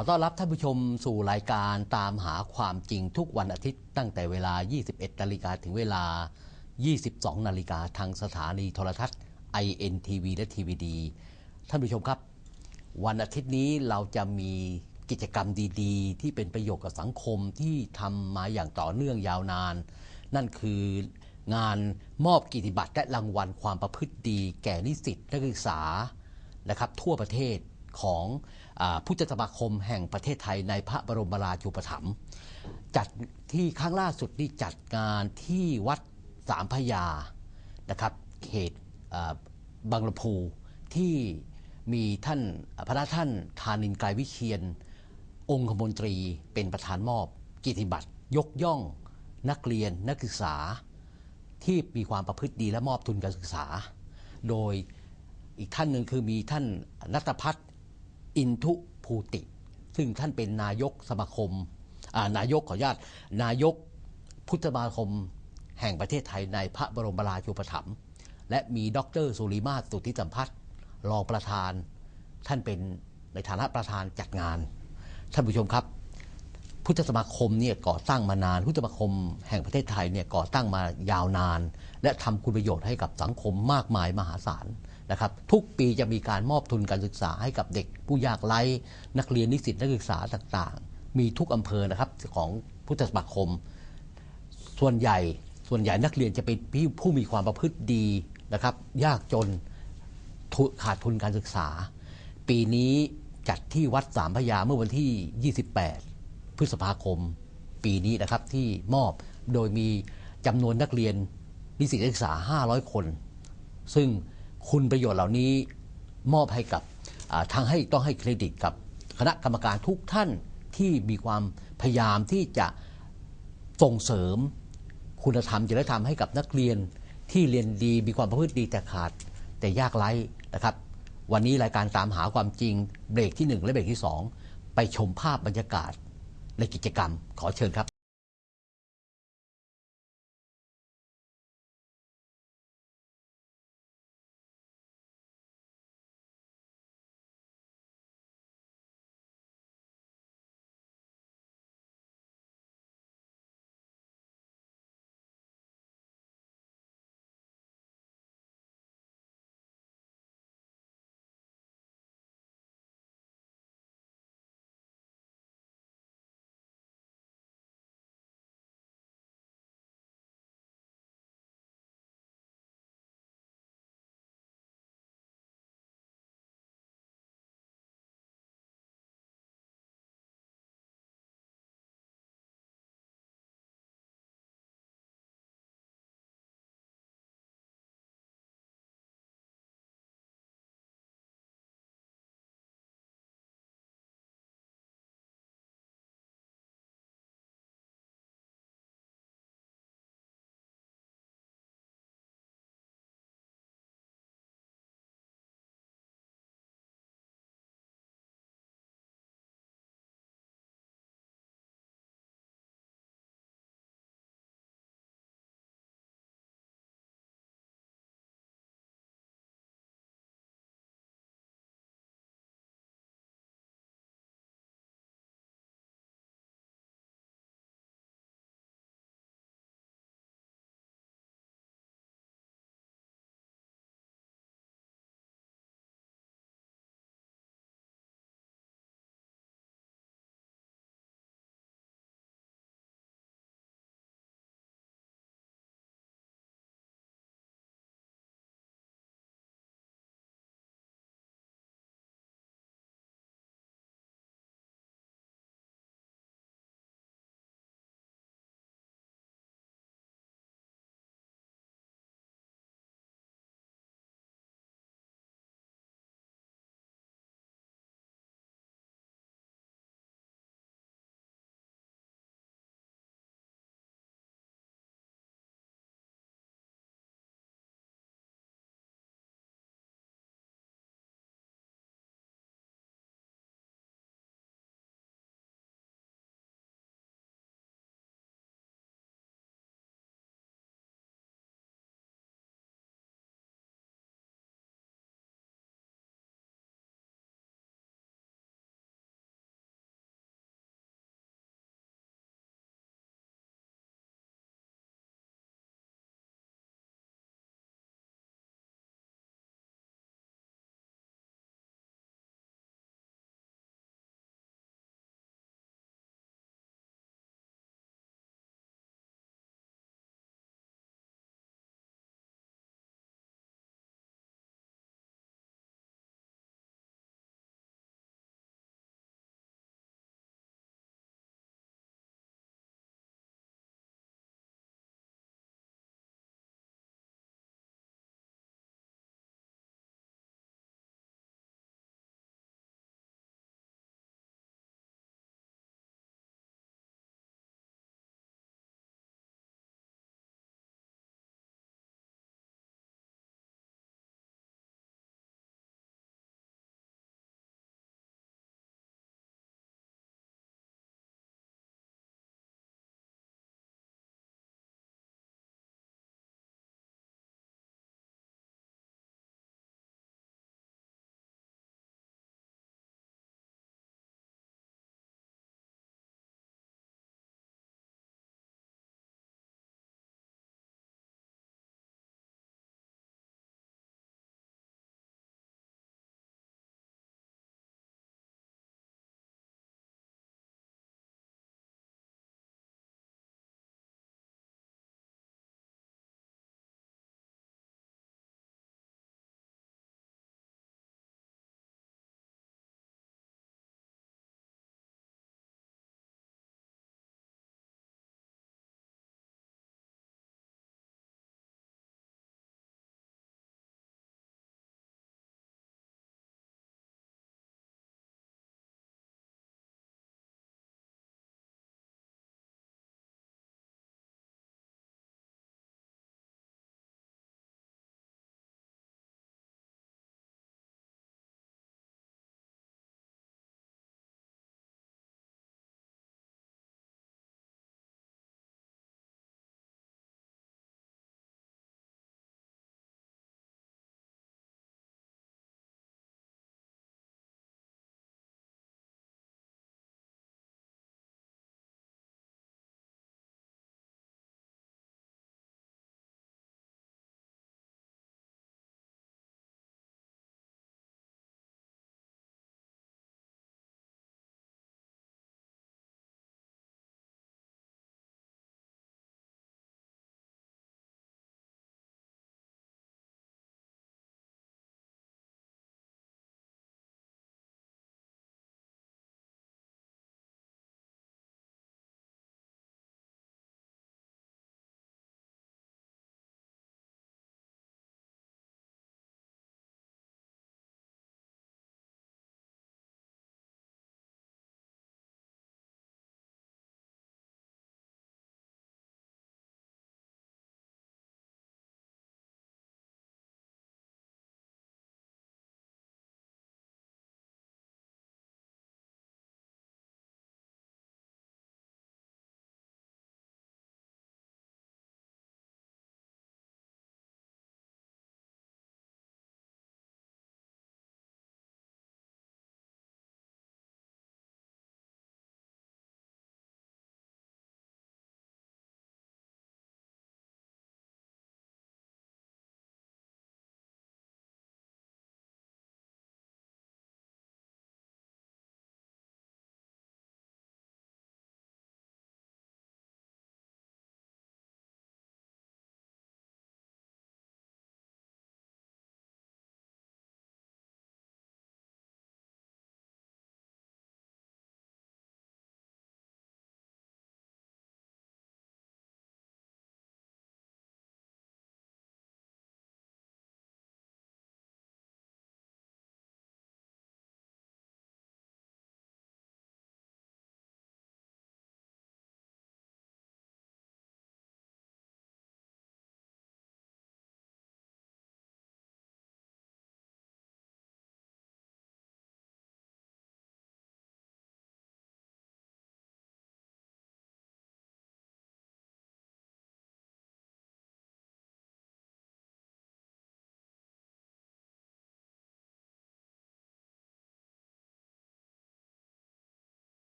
ขอต้อนรับท่านผู้ชมสู่รายการตามหาความจริงทุกวันอาทิตย์ตั้งแต่เวลา 21 นาฬิกาถึงเวลา 22 นาฬิกาทางสถานีโทรทัศน์ INTV และ TVD ท่านผู้ชมครับ วันอาทิตย์นี้เราจะมีกิจกรรมดีๆ ที่เป็นประโยชน์กับสังคมที่ทำมาอย่างต่อเนื่องยาวนาน นั่นคืองานมอบกิจบัตรและรางวัลความประพฤติดี แก่นิสิตนักศึกษานะครับทั่วประเทศ ของอาพุทธสมาคมแห่งประเทศไทยในพระบรมราชูปถัมภ์จัดที่ครั้งล่าสุดนี่จัดงานที่วัดสามพยานะครับเขตบางลำพูที่มีท่านพระท่านธานินทร์ไกรวิเชียน องคมนตรีเป็นประธานมอบกิตติบัตรยกย่องนักเรียนนักศึกษาที่มีความประพฤติดีและมอบทุนการศึกษา โดยอีกท่านหนึ่งคือมีท่านนัตพัฒน์ อินทุภูติ ซึ่งท่านเป็นนายกสมาคมานายกขออนุญาตนายกพุทธสมาคมแห่งประเทศไทยในพระบรมราชูปถัมภ์และมีดรสุริมาสุทธิสัมพัฒน์รองประธาน ท่านเป็นในฐานะประธานจัดงาน ท่านผู้ชมครับ พุทธสมาคมเนี่ยก่อตั้งมานาน พุทธสมาคมแห่งประเทศไทยเนี่ยก่อตั้งมายาวนาน และทำคุณประโยชน์ให้กับสังคมมากมายมหาศาล นะครับทุกปีจะมีการมอบทุนการศึกษาให้กับเด็ก ผู้ยากไร้นักเรียนนิสิตนักศึกษาต่างๆ มีทุกอำเภอนะครับของพุทธสมาคม ส่วนใหญ่ส่วนใหญ่นักเรียนจะเป็นผู้มีความประพฤติดีนะครับ ยากจนขาดทุนการศึกษา ปีนี้จัดที่วัดสามพยาเมื่อวันที่ 28 พฤษภาคม ปีนี้นะครับที่มอบโดยมีจำนวนนักเรียนนิสิตนักศึกษา 500 คน ซึ่ง คุณประโยชน์เหล่านี้มอบให้กับทางให้ต้องให้เครดิตกับคณะกรรมการทุกท่านที่มีความพยายามที่จะส่งเสริมคุณธรรมจริยธรรมให้กับนักเรียนที่เรียนดีมีความประพฤติดีแต่ขาดแต่ยากไร้นะครับ วันนี้รายการตามหาความจริงเบรกที่ 1 และเบรกที่ 2 ไปชมภาพบรรยากาศในกิจกรรมขอเชิญครับ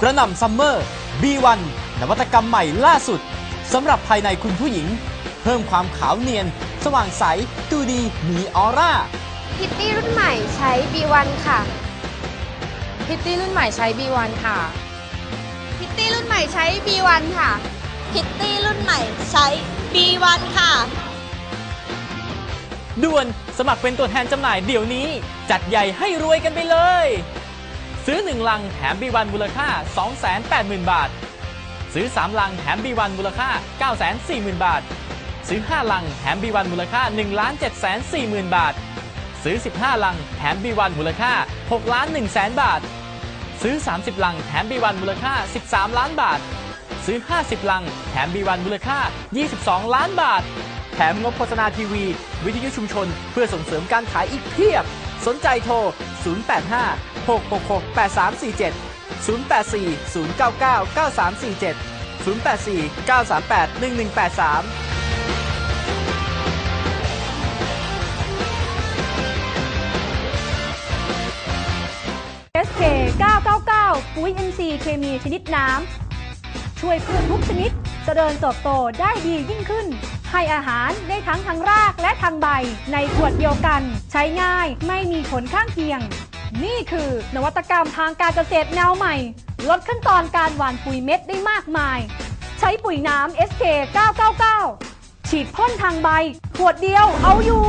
กระหน่ำซัมเมอร์ B1 นวัตกรรมใหม่ล่าสุดสำหรับภายในคุณผู้หญิง เพิ่มความขาวเนียน สว่างใส ดูดีมีออร่า พิตตี้รุ่นใหม่ใช้ B1 ค่ะ พิตตี้รุ่นใหม่ใช้ B1 ค่ะ พิตตี้รุ่นใหม่ใช้ B1 ค่ะ พิตตี้รุ่นใหม่ใช้ B1 ค่ะ ด่วนสมัครเป็นตัวแทนจำหน่ายเดี๋ยวนี้ จัดใหญ่ให้รวยกันไปเลย ซื้อ 1 ลังแถม B1 มูลค่า 280,000 บาท ซื้อ 3 ลังแถม B1 มูลค่า 940,000 บาท ซื้อ 5 ลังแถม B1 มูลค่า 1 740,000 บาท ซื้อ 15 ลังแถม B1 มูลค่า6ล้าน1แสนบาท ซื้อ 30 ลังแถม B1 มูลค่า 13 ล้านบาท ซื้อ 50 ลังแถม B1 มูลค่า 22 ล้านบาท แถมงบโฆษณาทีวี วิทยุชุมชน เพื่อส่งเสริมการขายอีกเพียบ สนใจโทร 085 666 8347 084 099 9347 084 938 1183 SK 999 ปุ๋ย NC เคมีชนิดน้ำ ช่วยพืชทุกชนิดจเจริญเติบโตได้ดียิ่งขึ้น ให้อาหารได้ทั้งทางรากและทางใบ ในขวดเดียวกัน ใช้ง่ายไม่มีผลข้างเคียง นี่คือนวัตกรรมทางการเกษตรแนวใหม่ ลดขั้นตอนการหว่านปุ๋ยเม็ดได้มากมาย ใช้ปุ๋ยน้ำ SK 999 ฉีดพ่นทางใบ ขวดเดียวเอาอยู่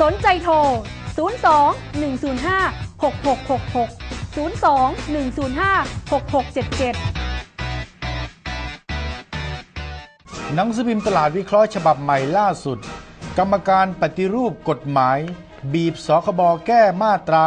สนใจโทร 02 105 6666 02 105 6677หนังสือพิมพ์ตลาดวิเคราะห์ฉบับใหม่ล่าสุด กรรมการปฏิรูปกฎหมาย บีบสคบแก้มาตรา